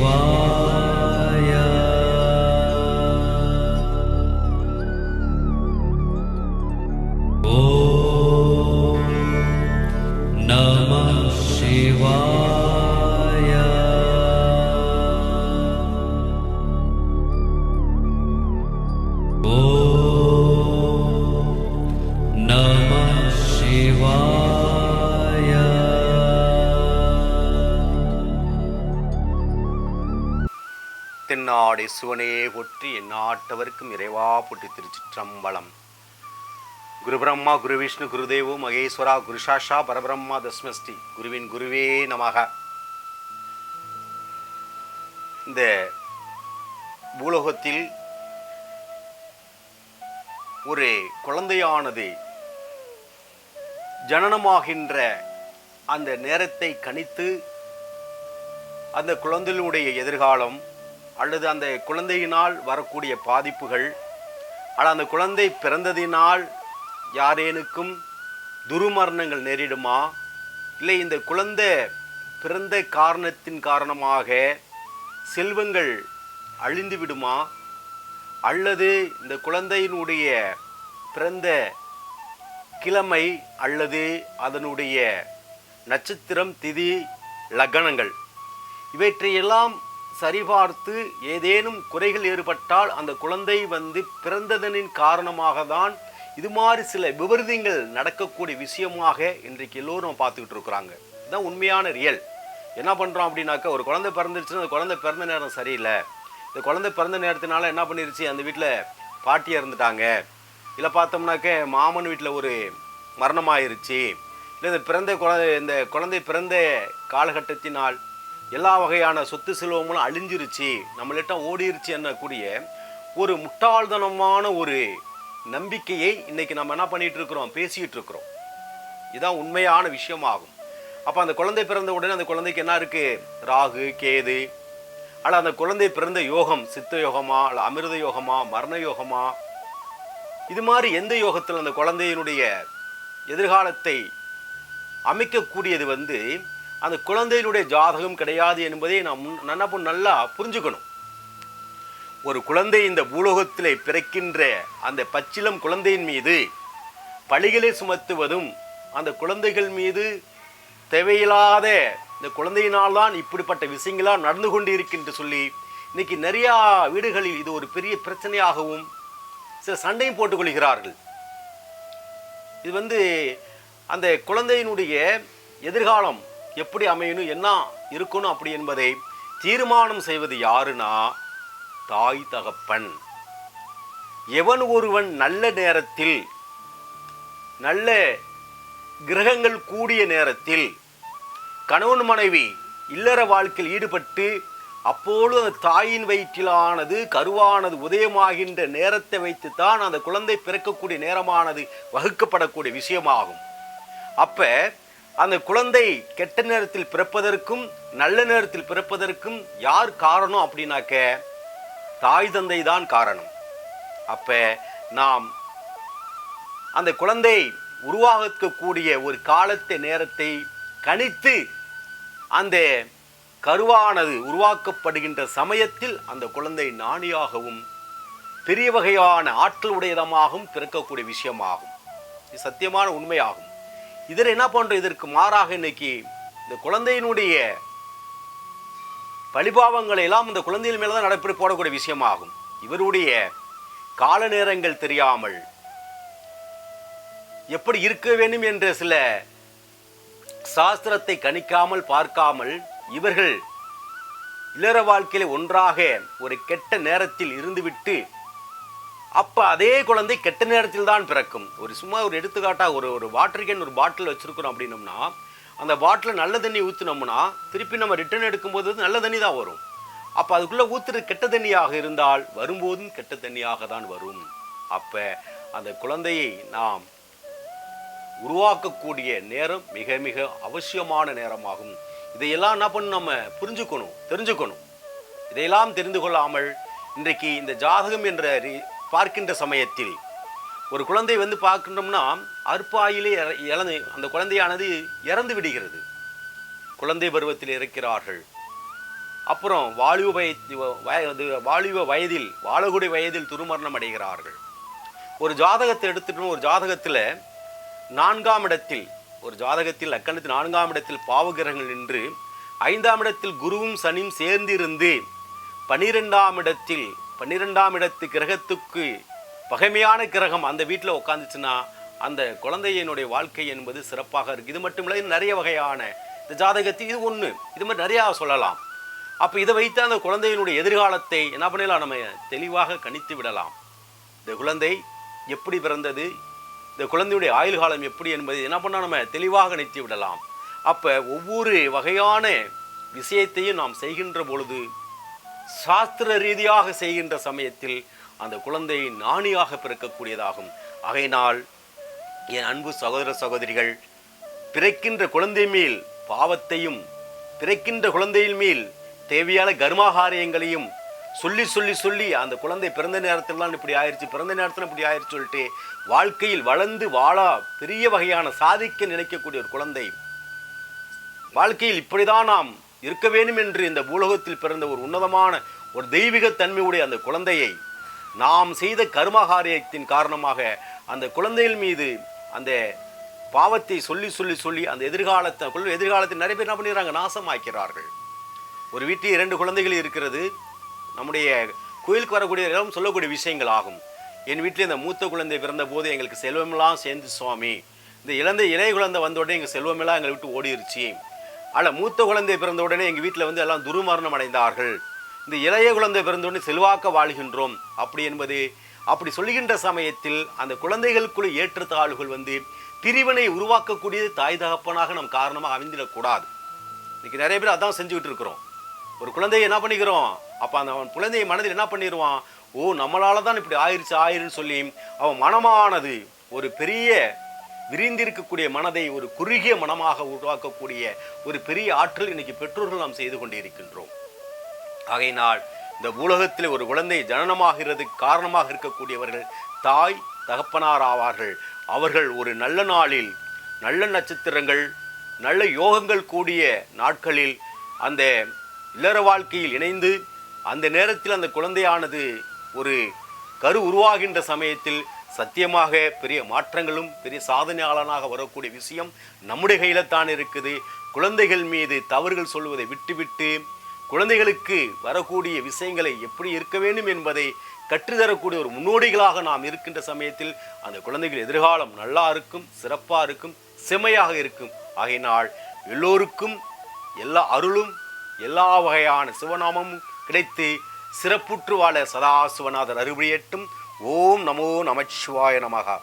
Wow. தென்னாடி சிவனே போற்றி எந்நாட்டவர்க்கும் இறைவா போற்றி திருச்சிற்றம்பலம். குரு பிரம்மா குரு விஷ்ணு குருதேவு மகேஸ்வரா குருஷாஷா பரபிரம்மா தஸ்மஸ்டி குருவின் குருவே நமக. இந்த பூலோகத்தில் ஒரு குழந்தையானது ஜனனமாகின்ற அந்த நேரத்தை கணித்து அந்த குழந்தையினுடைய எதிர்காலம் அல்லது அந்த குழந்தையினால் வரக்கூடிய பாதிப்புகள் அல்லது அந்த குழந்தை பிறந்ததினால் யாரேனுக்கும் துருமரணங்கள் நேரிடுமா? இல்லை இந்த குழந்தை பிறந்த காரணத்தின் காரணமாக செல்வங்கள் அழிந்து விடுமா? அல்லது இந்த குழந்தையினுடைய பிறந்த கிழமை அல்லது அதனுடைய நட்சத்திரம் திதி லக்னங்கள் இவற்றையெல்லாம் சரிபார்த்து ஏதேனும் குறைகள் ஏற்பட்டால் அந்த குழந்தை வந்து பிறந்ததனின் காரணமாக தான் இது மாதிரி சில விபரீதங்கள் நடக்கக்கூடிய விஷயமாக இன்றைக்கு எல்லோரும் நம்ம பார்த்துக்கிட்டு இருக்கிறாங்க. இதுதான் உண்மையான ரியல். என்ன பண்ணுறோம் அப்படின்னாக்கா ஒரு குழந்தை பிறந்துருச்சுன்னா அந்த குழந்தை பிறந்த நேரம் சரியில்லை. இந்த குழந்தை பிறந்த நேரத்தினால என்ன பண்ணிருச்சு? அந்த வீட்டில் பாட்டி இறந்துட்டாங்க இல்லை பார்த்தோம்னாக்க மாமன் வீட்டில் ஒரு மரணமாயிருச்சு. இல்லை இந்த பிறந்த குழந்தை இந்த குழந்தை பிறந்த காலகட்டத்தினால் எல்லா வகையான சொத்து செல்வங்களும் அழிஞ்சிருச்சு நம்மளிட்ட ஓடிருச்சு என்னக்கூடிய ஒரு முட்டாள்தனமான ஒரு நம்பிக்கையை இன்னைக்கு நம்ம என்ன பண்ணிட்டு இருக்கிறோம் பேசிட்டு இருக்கிறோம் இதுதான் உண்மையான விஷயமாகும். அப்போ அந்த குழந்தை பிறந்த உடனே அந்த குழந்தைக்கு என்ன இருக்கு? ராகு கேது. அல்ல அந்த குழந்தை பிறந்த யோகம் சித்த யோகமா அல்ல அமிர்த யோகமா மரண யோகமா? இது மாதிரி எந்த யோகத்தில் அந்த குழந்தையினுடைய எதிர்காலத்தை அமைக்கக்கூடியது வந்து அந்த குழந்தையினுடைய ஜாதகம் கிடையாது என்பதை நாம் முன்- நல்லா நல்லா புரிஞ்சுக்கணும். ஒரு குழந்தை இந்த பூலோகத்திலே பிறக்கின்ற அந்த பச்சிலம் குழந்தையின் மீது பழிகளை சுமத்துவதும் அந்த குழந்தைகள் மீது தேவையில்லாத இந்த குழந்தையினால் தான் இப்படிப்பட்ட விஷயங்களாக நடந்து கொண்டு இருக்கின்ற சொல்லி இன்னைக்கு நிறையா வீடுகளில் இது ஒரு பெரிய பிரச்சனையாகவும் சில சண்டையும் போட்டுக்கொள்கிறார்கள். இது வந்து அந்த குழந்தையினுடைய எதிர்காலம் எப்படி அமையணும் என்ன இருக்கணும் அப்படி என்பதை தீர்மானம் செய்வது யாருன்னா தாய் தகப்பன். எவன் ஒருவன் நல்ல நேரத்தில் நல்ல கிரகங்கள் கூடிய நேரத்தில் கணவன் மனைவி இல்லற வாழ்க்கையில் ஈடுபட்டு அப்போது அந்த தாயின் வயிற்றிலானது கருவானது உதயமாகின்ற நேரத்தை வைத்துத்தான் அந்த குழந்தை பிறக்கக்கூடிய நேரமானது வகுக்கப்படக்கூடிய விஷயமாகும். அப்ப அந்த குழந்தை கெட்ட நேரத்தில் பிறப்பதற்கும் நல்ல நேரத்தில் பிறப்பதற்கும் யார் காரணம் அப்படின்னாக்க தாய் தந்தை தான் காரணம். அப்ப நாம் அந்த குழந்தை உருவாகக்கூடிய ஒரு காலத்தை நேரத்தை கணித்து அந்த கருவானது உருவாக்கப்படுகின்ற சமயத்தில் அந்த குழந்தை நாணியாகவும் பெரிய வகையான ஆற்றல் உடையதமாகவும் பிறக்கக்கூடிய விஷயமாகும். இது சத்தியமான உண்மையாகும். இதில் என்ன பண்ணுறோம் இதற்கு மாறாக இன்னைக்கு இந்த குழந்தையினுடைய பழிபாவங்களை எல்லாம் இந்த குழந்தையின் மேலே தான் நடைபெற போடக்கூடிய விஷயமாகும். இவருடைய கால நேரங்கள் தெரியாமல் எப்படி இருக்க வேண்டும் என்ற சில சாஸ்திரத்தை கணிக்காமல் பார்க்காமல் இவர்கள் இல்லற வாழ்க்கையில் ஒன்றாக ஒரு கெட்ட நேரத்தில் இருந்துவிட்டு அப்போ அதே குழந்தை கெட்ட நேரத்தில் தான் பிறக்கும். ஒரு சும்மா ஒரு எடுத்துக்காட்டாக ஒரு ஒரு வாட்டர் கேன் ஒரு பாட்டில் வச்சிருக்கிறோம் அப்படின்னோம்னா அந்த பாட்டில் நல்ல தண்ணி ஊற்றினோம்னா திருப்பி நம்ம ரிட்டர்ன் எடுக்கும்போது நல்ல தண்ணி தான் வரும். அப்போ அதுக்குள்ளே ஊற்றுறது கெட்ட தண்ணியாக இருந்தால் வரும்போதும் கெட்ட தண்ணியாக தான் வரும். அப்போ அந்த குழந்தையை நாம் உருவாக்கக்கூடிய நேரம் மிக மிக அவசியமான நேரமாகும். இதையெல்லாம் என்ன பண்ணும் நம்ம புரிஞ்சுக்கணும் தெரிஞ்சுக்கணும். இதையெல்லாம் தெரிந்து கொள்ளாமல் இன்றைக்கு இந்த ஜாதகம் என்ற பார்க்கின்ற சமயத்தில் ஒரு குழந்தை வந்து பார்க்கின்றோம்னா அற்பாயிலே இற- இழந்து அந்த குழந்தையானது இறந்து விடுகிறது. குழந்தை பருவத்தில் இருக்கிறார்கள். அப்புறம் வாலிப வயது வயது வாலிப வயதில் வாழகுடி வயதில் துருமரணம் அடைகிறார்கள். ஒரு ஜாதகத்தை எடுத்துட்டு ஒரு ஜாதகத்தில் நான்காம் இடத்தில் ஒரு ஜாதகத்தில் அக்கணத்தில் நான்காம் இடத்தில் பாவகிரகங்கள் நின்று ஐந்தாம் இடத்தில் குருவும் சனியும் சேர்ந்திருந்து பனிரெண்டாம் இடத்தில் பன்னிரெண்டாம் இடத்து கிரகத்துக்கு பகைமையான கிரகம் அந்த வீட்டில் உட்காந்துச்சுன்னா அந்த குழந்தையினுடைய வாழ்க்கை என்பது சிறப்பாக இருக்குது இது மட்டும் இல்லை நிறைய வகையான இந்த ஜாதகத்தில் இது ஒன்று இது மாதிரி நிறையா சொல்லலாம். அப்போ இதை வைத்து அந்த குழந்தையினுடைய எதிர்காலத்தை என்ன பண்ணலாம் நம்ம தெளிவாக கணித்து விடலாம். இந்த குழந்தை எப்படி பிறந்தது? இந்த குழந்தையுடைய ஆயுள் காலம் எப்படி என்பதை என்ன பண்ணால் நம்ம தெளிவாக கணித்து விடலாம். அப்போ ஒவ்வொரு வகையான விஷயத்தையும் நாம் செய்கின்ற பொழுது சாஸ்திர ரீதியாக செய்கின்ற சமயத்தில் அந்த குழந்தை நாணியாக பிறக்கக்கூடியதாகும். ஆகையினால் என் அன்பு சகோதர சகோதரிகள் பிறக்கின்ற குழந்தை மேல் பாவத்தையும் பிறக்கின்ற குழந்தையின் மேல் தேவையான கர்மாகாரியங்களையும் சொல்லி சொல்லி சொல்லி அந்த குழந்தை பிறந்த நேரத்தில்தான் இப்படி ஆயிடுச்சு பிறந்த நேரத்தில் இப்படி ஆயிடுச்சு சொல்லிட்டு வாழ்க்கையில் வளர்ந்து வாழா பெரிய வகையான சாதிக்க நினைக்கக்கூடிய ஒரு குழந்தை. வாழ்க்கையில் இப்படிதான் நாம் இருக்க வேண்டும் என்று இந்த பூலோகத்தில் பிறந்த ஒரு உன்னதமான ஒரு தெய்வீக தன்மையுடைய அந்த குழந்தையை நாம் செய்த கர்மகாரியத்தின் காரணமாக அந்த குழந்தைகள் மீது அந்த பாவத்தை சொல்லி சொல்லி சொல்லி அந்த எதிர்காலத்தை எதிர்காலத்தில் நிறைய பேர் என்ன பண்ணிடுறாங்க? நாசமாக்கிறார்கள். ஒரு வீட்டில் இரண்டு குழந்தைகள் இருக்கிறது. நம்முடைய கோயிலுக்கு வரக்கூடிய இடம் சொல்லக்கூடிய விஷயங்கள் ஆகும். என் வீட்டில் இந்த மூத்த குழந்தை பிறந்த போது எங்களுக்கு செல்வமெல்லாம் சேர்ந்து சுவாமி. இந்த இழந்த இளைய குழந்தை வந்த உடனே எங்கள் செல்வமெல்லாம் எங்களை விட்டு ஓடிருச்சு. ஆனால் மூத்த குழந்தை பிறந்த உடனே எங்கள் வீட்டில் வந்து எல்லாம் துருமரணம் அடைந்தார்கள். இந்த இளைய குழந்தை பிறந்தவுடனே செல்வாக்க வாழ்கின்றோம். அப்படி என்பது அப்படி சொல்லுகின்ற சமயத்தில் அந்த குழந்தைகளுக்குள்ள ஏற்றத்தாழ்வுகள் வந்து பிரிவினை உருவாக்கக்கூடியது தாய் தகப்பனாக நம் காரணமாக அமைந்திடக்கூடாது. இன்னைக்கு நிறைய பேர் அதான் செஞ்சுக்கிட்டு இருக்கிறோம் ஒரு குழந்தையை என்ன பண்ணிக்கிறோம்? அப்போ அந்த அவன் குழந்தையை மனதில் என்ன பண்ணிடுவான்? ஓ நம்மளால தான் இப்படி ஆயிடுச்சு ஆயிருன்னு சொல்லி அவன் மனமானது ஒரு பெரிய விரிந்திருக்கக்கூடிய மனதை ஒரு குறுகிய மனமாக உருவாக்கக்கூடிய ஒரு பெரிய ஆற்றல் இன்னைக்கு பெற்றோர்கள் நாம் செய்து கொண்டிருக்கின்றோம். ஆகையினால் இந்த உலகத்தில் ஒரு குழந்தை ஜனனமாகிறதுக்கு காரணமாக இருக்கக்கூடியவர்கள் தாய் தகப்பனார் ஆவார்கள். அவர்கள் ஒரு நல்ல நாளில் நல்ல நட்சத்திரங்கள் நல்ல யோகங்கள் கூடிய நாட்களில் அந்த இல்லற வாழ்க்கையில் இணைந்து அந்த நேரத்தில் அந்த குழந்தையானது ஒரு கரு உருவாகின்ற சமயத்தில் சத்தியமாக பெரிய மாற்றங்களும் பெரிய சாதனையாளனாக வரக்கூடிய விஷயம் நம்முடைய கையில தான் இருக்குது. குழந்தைகள் மீது தவறுகள் சொல்வதை விட்டுவிட்டு குழந்தைகளுக்கு வரக்கூடிய விஷயங்களை எப்படி இருக்க வேண்டும் என்பதை கற்றுத்தரக்கூடிய ஒரு முன்னோடிகளாக நாம் இருக்கின்ற சமயத்தில் அந்த குழந்தைகள் எதிர்காலம் நல்லா இருக்கும் சிறப்பாக இருக்கும் செம்மையாக இருக்கும். ஆகையினால் எல்லோருக்கும் எல்லா அருளும் எல்லா வகையான சிவநாமமும் கிடைத்து சிறப்புற்று வாழ சதா சிவநாதர் அருளியட்டும் ஓம் நமோ நமச்சிவாய நமகா